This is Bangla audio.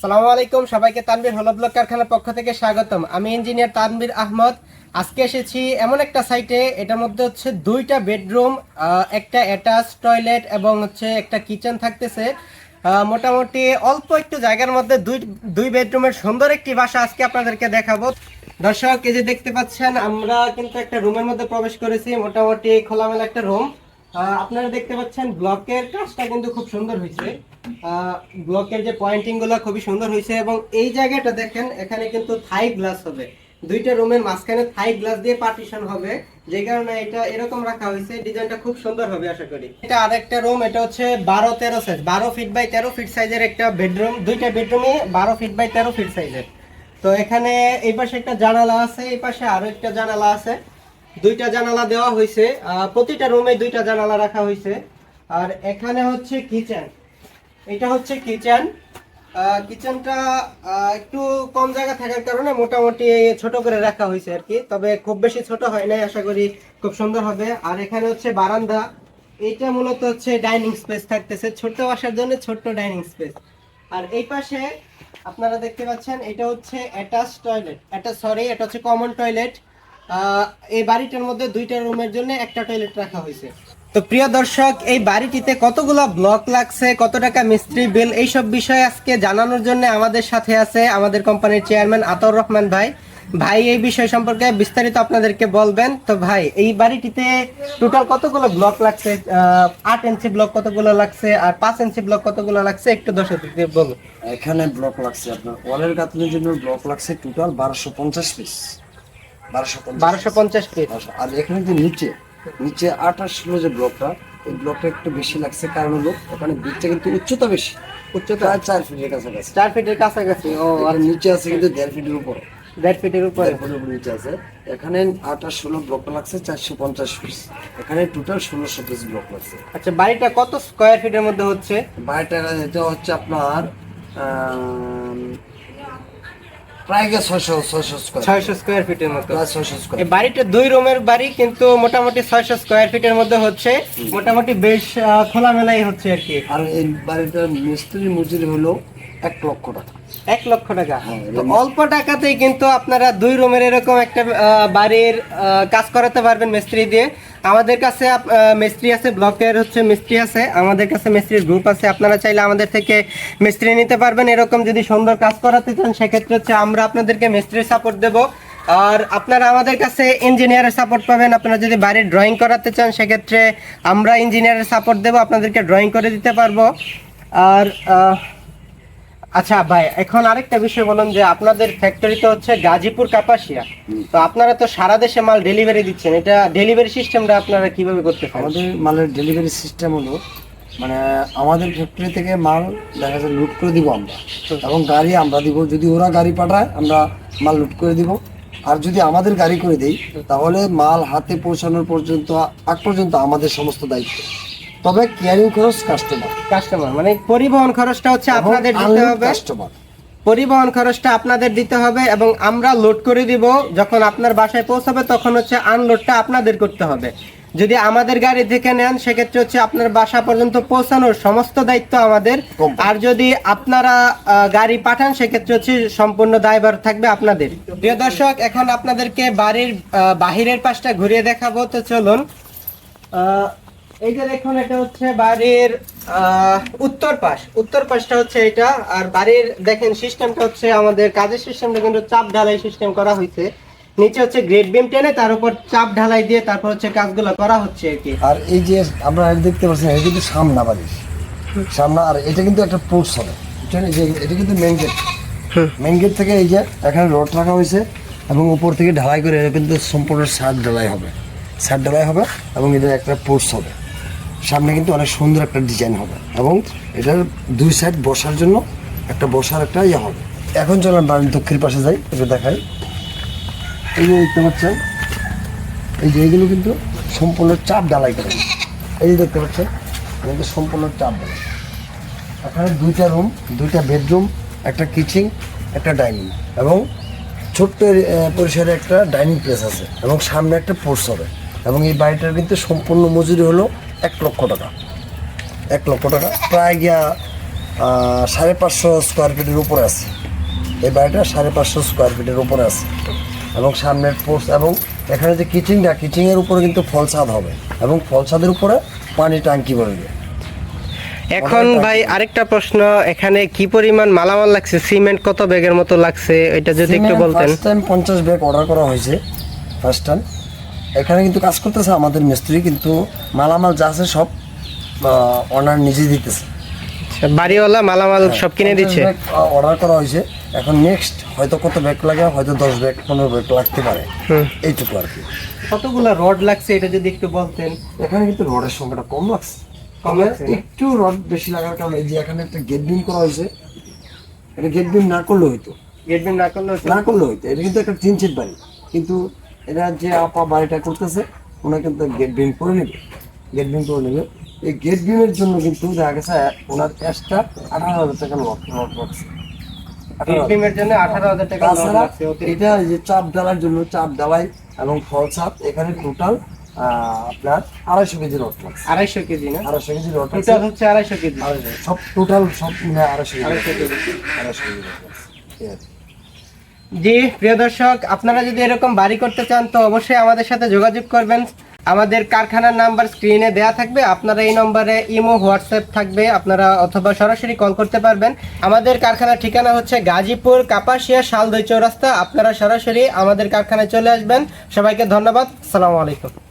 সালামু আলাইকুম সবাইকে তানবীর হলো ব্লক কারখানার পক্ষ থেকে স্বাগতম। আমি ইঞ্জিনিয়ার তানবীর আহমদ। আজকে এসেছি এমন একটা সাইটে এটার মধ্যে হচ্ছে দুইটা বেডরুম একটা অ্যাটাচ টয়লেট এবং হচ্ছে একটা কিচেন থাকতেছে। মোটামুটি অল্প একটু জায়গার মধ্যে দুই দুই বেডরুমের সুন্দর একটি বাসা আজকে আপনাদেরকে দেখাবো। দর্শক, এই যে দেখতে পাচ্ছেন, আমরা কিন্তু একটা রুমের মধ্যে প্রবেশ করেছি। মোটামুটি খোলামেলা একটা রুম আপনারা দেখতে পাচ্ছেন ব্লকের কাজটা কিন্তু খুব সুন্দর হয়েছে। ব্লকের যে পয়েন্টিংগুলো খুবই সুন্দর হয়েছে এবং এই জায়গাটা দেখেন, এখানে কিন্তু থাই গ্লাস হবে। দুইটা রুমের মাঝখানে থাই গ্লাস দিয়ে পার্টিশন হবে। যে কারণে এটা এরকম রাখা হয়েছে, ডিজাইনটা খুব সুন্দর হবে আশা করি। এটা আরেকটা রুম এটা হচ্ছে বারো তেরো সাইজ বারো ফিট বাই তেরো ফিট সাইজের একটা বেডরুম দুইটা বেডরুমে বারো ফিট বাই তেরো ফিট সাইজের তো এখানে এই পাশে একটা জানালা আছে, এই পাশে আরও একটা জানালা আছে। দুইটা জানালা দেওয়া হয়েছে প্রতিটা রুমে দুইটা জানালা রাখা হয়েছে। আর এখানে হচ্ছে কিচেন। এটা হচ্ছে কিচেন। কিচেনটা একটু কম জায়গা থাকার কারণে মোটামুটি ছোট করে রাখা হয়েছে আর কি। তবে খুব বেশি ছোট হয় নাই, আশা করি খুব সুন্দর হবে। আর এখানে হচ্ছে বারান্দা। এটা মূলত হচ্ছে ডাইনিং স্পেস থাকতেছে। ছোট বাসার জন্য ছোট্ট ডাইনিং স্পেস। আর এই পাশে আপনারা দেখতে পাচ্ছেন, এটা হচ্ছে অ্যাটাচ টয়লেট। এটা সরি, এটা হচ্ছে কমন টয়লেট। এই বাড়িটার মধ্যে দুইটা রুমের জন্য একটা টয়লেট রাখা হয়েছে। তো প্রিয় দর্শক, এই বাড়িটিতে কতগুলো ব্লক লাগছে, কত টাকা মিস্ত্রি বিল এইসব বিষয় আজকে জানানোর জন্য আমাদের সাথে আছে আমাদের কোম্পানির চেয়ারম্যান আতর রহমান ভাই। ভাই, এই বিষয় সম্পর্কে বিস্তারিত আপনাদেরকে বলবেন। তো ভাই, এই বাড়িটিতে টোটাল কতগুলো ব্লক লাগছে? আট ইঞ্চি ব্লক কতগুলো লাগছে? আর পাঁচ ইঞ্চি ব্লক কতগুলো লাগছে? একটু দর্শকদেরকে বলুন। এখানে ব্লক লাগছে আপনার। ওয়ালের গাঁথনির জন্য ব্লক লাগছে টোটাল বারোশো পঞ্চাশ পিস বারোশো পঞ্চাশ ফিট আর এখানে যে নিচে নিচে আঠাশ হলো যে ব্লকটা এই ব্লকটা একটু বেশি লাগছে কারণ হলো ওখানে বিটটা কিন্তু উচ্চতা বেশি। উচ্চতা। চার ফিটের কাছাকাছি। চার ফিটের কাছাকাছি। ও আর নিচে আছে কিন্তু দেড় ফিটের উপরে। দেড় ফিটের উপরে। নিচে আছে। এখানে আঠাশ ষোলো ব্লক লাগছে চারশো পঞ্চাশ পিস এখানে টোটাল ষোলোশো পিস ব্লক লাগছে। আচ্ছা বাড়িটা কত স্কোয়ার ফিটের মধ্যে হচ্ছে? বাড়িটা এটা হচ্ছে আপনার প্রায় ছয়শো ছয়শো স্কোয়ার ছয়শো স্কোয়ার ফিটের মতো। বাড়িটা দুই রুমের বাড়ি কিন্তু মোটামুটি ছয়শো স্কোয়ার ফিটের মধ্যে হচ্ছে। মোটামুটি বেশ খোলামেলাই হচ্ছে আর কি। আর এই বাড়িটার মিস্ত্রি মজুরি হলো এক লক্ষ টাকা। এক লক্ষ টাকা? অল্প টাকাতেই কিন্তু আপনারা দুই রুমের এরকম একটা বাড়ির কাজ করাতে পারবেন মিস্ত্রি দিয়ে। আমাদের কাছে মিস্ত্রি আছে, ব্লকের হচ্ছে মিস্ত্রি আছে। আমাদের কাছে মিস্ত্রির গ্রুপ আছে। আপনারা চাইলে আমাদের থেকে মিস্ত্রি নিতে পারবেন। এরকম যদি সুন্দর কাজ করাতে চান, সেক্ষেত্রে হচ্ছে আমরা আপনাদেরকে মিস্ত্রির সাপোর্ট দেব। আর আপনারা আমাদের কাছে ইঞ্জিনিয়ারের সাপোর্ট পাবেন। আপনারা যদি বাড়ির ড্রয়িং করাতে চান, সেক্ষেত্রে আমরা ইঞ্জিনিয়ারের সাপোর্ট দেব। আপনাদেরকে ড্রয়িং করে দিতে পারব। আর আচ্ছা ভাই এখন আরেকটা বিষয় বলুন যে আপনাদের ফ্যাক্টরি তো হচ্ছে গাজীপুর কাপাসিয়া। তো আপনারা তো সারা দেশে মাল ডেলিভারি দিচ্ছেন। এটা ডেলিভারি সিস্টেমটা আপনারা কীভাবে করতে পারেন? আমাদের মালের ডেলিভারি সিস্টেম হলো মানে আমাদের ফ্যাক্টরি থেকে মাল দেখা যায় লুট করে দিব আমরা। এবং গাড়ি আমরা দিব। যদি ওরা গাড়ি পাঠায় আমরা মাল লুট করে দিব। আর যদি আমাদের গাড়ি করে দেই তাহলে মাল হাতে পৌঁছানোর পর্যন্ত আগ পর্যন্ত আমাদের সমস্ত দায়িত্ব। তবে কেয়ারিং খরচ কাস্টমার কাস্টমার মানে পরিবহন খরচটা হচ্ছে আপনাদের দিতে হবে। কাস্টমার পরিবহন খরচটা আপনাদের দিতে হবে এবং আমরা লোড করে দিব যখন আপনার বাসায় পৌঁছাবে তখন হচ্ছে আনলোডটা আপনাদের করতে হবে। যদি আমাদের গাড়ি থেকে নেন সেক্ষেত্রে হচ্ছে আপনার বাসা পর্যন্ত পৌঁছানোর সমস্ত দায়িত্ব আমাদের। আর যদি আপনারা গাড়ি পাঠান সেক্ষেত্রে হচ্ছে সম্পূর্ণ দায়ভার থাকবে আপনাদের। প্রিয় দর্শক এখন আপনাদেরকে বাড়ির বাহিরের পাশটা ঘুরিয়ে দেখাবো। তো চলুন আহ, এই যে দেখুন এটা হচ্ছে বাড়ির আহ, উত্তর পাশ। উত্তর পাশটা হচ্ছে এটা আর বাড়ির দেখেন সিস্টেমটা হচ্ছে আমাদের কাজের সিস্টেমটা কিন্তু চাপ ঢালাই সিস্টেম করা হয়েছে। নিচে হচ্ছে গ্রেড বিম টেনে তার উপর চাপ ঢালাই দিয়ে তারপর হচ্ছে কাজগুলো করা হচ্ছে আর কি। আর এই যে আমরা দেখতে পাচ্ছি এটা কিন্তু সামনা বাড়ি সামনা আর এটা কিন্তু একটা পোর্টস হবে বুঝছেন? এই যে এটা কিন্তু মেন গেট মেন গেট থেকে এই যে এখানে রড রাখা হয়েছে এবং উপর থেকে ঢালাই করে এটা কিন্তু সম্পূর্ণ সার ঢালাই হবে। সার ঢালাই হবে এবং এটা একটা পোর্টস হবে। সামনে কিন্তু অনেক সুন্দর একটা ডিজাইন হবে এবং এটার দুই সাইড বসার জন্য একটা বসার একটা ইয়ে হবে। এখন চলেন বাড়ির দক্ষিণ পাশে যাই এটা দেখাই। এই যে দেখতে পাচ্ছেন, এই যে এইগুলো কিন্তু সম্পূর্ণ চাপ ঢালাই করে। এই যে দেখতে পাচ্ছেন কিন্তু সম্পূর্ণ চাপ ঢালাই। এখানে দুইটা রুম দুইটা বেডরুম একটা কিচেন একটা ডাইনিং এবং ছোট্ট পরিসরে একটা ডাইনিং প্লেস আছে এবং সামনে একটা পোর্স হবে এবং এই বাড়িটার কিন্তু সম্পূর্ণ মজুরি হলো এক লক্ষ টাকা। এক লক্ষ টাকা। প্রায় গিয়া সাড়ে পাঁচশো স্কোয়ার ফিটের উপরে আছে। এই বাড়িটা সাড়ে পাঁচশো স্কোয়ার ফিটের উপরে আছে। এবং সামনের পোস্ট এবং এখানে যে কিচিংটা কিচিংয়ের উপরে কিন্তু ফল ছাদ হবে। এবং ফল ছাদের উপরে পানি ট্যাঙ্কি বলবে এখন ভাই আরেকটা প্রশ্ন এখানে কি পরিমাণ মালামাল লাগছে? সিমেন্ট কত ব্যাগের মতো লাগছে? এটা যদি একটু বলতেন। ফার্স্ট টাইম পঞ্চাশ ব্যাগ অর্ডার করা হয়েছে। ফার্স্ট টাইম এখানে কিন্তু কাজ করতেছে আমাদের মিস্ত্রি কিন্তু মালামাল যা আছে সব অনার নিজে দিতেছে। আচ্ছা, বাড়িওয়ালা মালামাল সব কিনে দিচ্ছে? অর্ডার করা হয়েছে। এখন নেক্সট হয়তো কত ব্যাগ লাগে হয়তো দশ ব্যাগ পনেরো ব্যাগ লাগতে পারে। এইটুকু আর কি। কতগুলো রড লাগছে এটা যদি একটু বলতেন? এখানে কিন্তু রডের সংখ্যাটা কম লাগছে। কম? একটু রড বেশি লাগার কারণে এই যে এখানে একটা গেট বিম করা হয়েছে এটা গেট বিম না করলে হইতো। গেট বিম না করলেও না করলে হইতো। এটা কিন্তু একটা তিন সেট বাড়ি। কিন্তু এরা যে আপা বাড়িটা করতেছে ওনার কিন্তু গেট বিম করে নেবে। গেট বিম করে নেবে। এই গেট বিমের জন্য কিন্তু দেখা গেছে ওনার এক্সট্রা আঠারো হাজার টাকা লট লট লাগছে। এটা যে চাপ ডালার জন্য চাপ ডালাই এবং ফল চাপ এখানে টোটাল আপনার আড়াইশো কেজি রড আড়াইশো কেজি না? আড়াইশো কেজি রড টোটাল হচ্ছে আড়াইশো কেজি। সব টোটাল সব মিলে আড়াইশো কেজি আড়াইশো কেজি। আড়াইশো কেজি রড। জি, প্রিয় দর্শক, আপনারা যদি এরকম বাড়ি করতে চান, তো অবশ্যই আমাদের সাথে যোগাযোগ করবেন। আমাদের কারখানার নাম্বার স্ক্রিনে দেয়া থাকবে। আপনারা এই নম্বরে ইমো, হোয়াটসঅ্যাপ থাকবে। আপনারা অথবা সরাসরি কল করতে পারবেন। আমাদের কারখানার ঠিকানা হচ্ছে গাজীপুর কাপাসিয়া শালদই চৌরাস্তা। আপনারা সরাসরি আমাদের কারখানায় চলে আসবেন। সবাইকে ধন্যবাদ। সালামু আলাইকুম।